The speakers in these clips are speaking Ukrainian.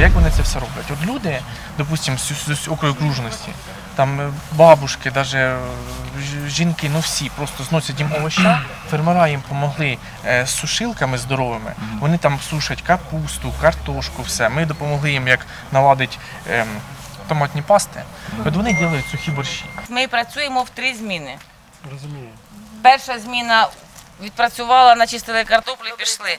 як вони це все роблять? От люди, допустимо, з, окружності, там е, бабушки, даже е, жінки, ну всі просто зносять їм овоща. Фермера їм допомогли е, з сушилками здоровими. Вони там сушать капусту, картошку, все. Ми допомогли їм як наладити ем, томатні пасти. От вони роблять сухі борщі. Ми працюємо в три зміни. Розумію. Перша зміна відпрацювала, начистили картоплю, пішли.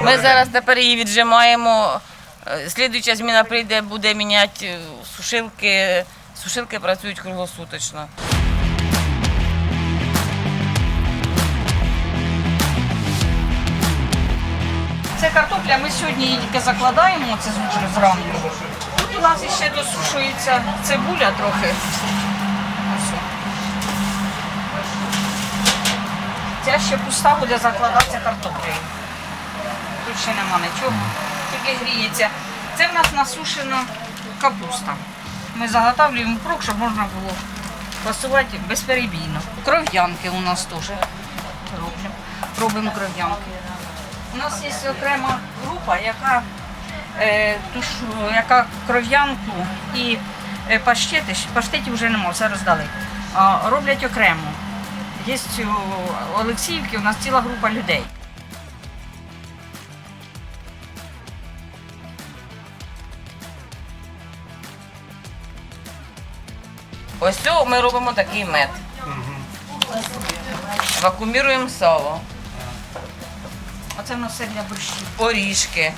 Ми зараз тепер її віджимаємо. Е, Слідуюча зміна прийде, буде міняти е, сушилки. Сушилки працюють круглосуточно. Це картопля, ми сьогодні її тільки закладаємо, це з- зранку. Тут у нас ще досушується цибуля трохи. Ця ще пуста буде закладатися картоплею. Тут ще нема нічого, тільки гріється. Це в нас насушена капуста. Ми заготовлюємо круг, щоб можна було пасувати безперебійно. Кров'янки у нас теж робимо. Робимо кров'янки. У нас є окрема група, яка, е, туш, яка кров'янку і е, паштети, паштетів вже немає, все роздали. Роблять окремо. Є у Олексіївки, у нас ціла група людей. Ось цього ми робимо такий мед. Вакууміруємо сало, Оце в нас все для борщів. орішки.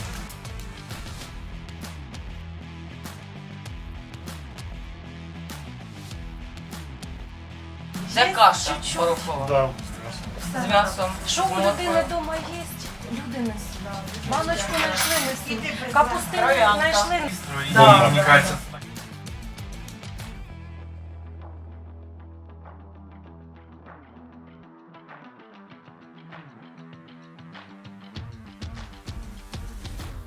Це каша порохова Да. з м'ясом. Що у людини вдома є, люди не сюди. Баночку знайшли, несуть. Капустину знайшли. Да, мені кажеться,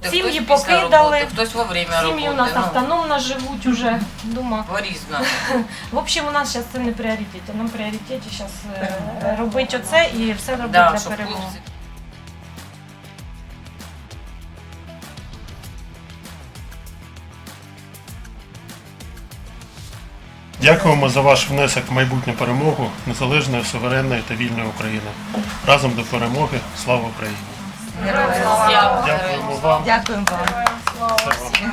Сім'ї Хтось після покидали. роботи, Хтось во время Сім'ї у роботи. нас ну, автономно живуть уже вдома. По-різному. В общем, у нас зараз це не пріоритет. Нам пріоритеті зараз робити оце і все робити Да, для щоб перемоги. хлопці Дякуємо за ваш внесок в майбутню перемогу незалежної, суверенної та вільної України. Разом до перемоги. Слава Україні! Дякую. Дякуємо вам. Дякуємо вам. Спасибо.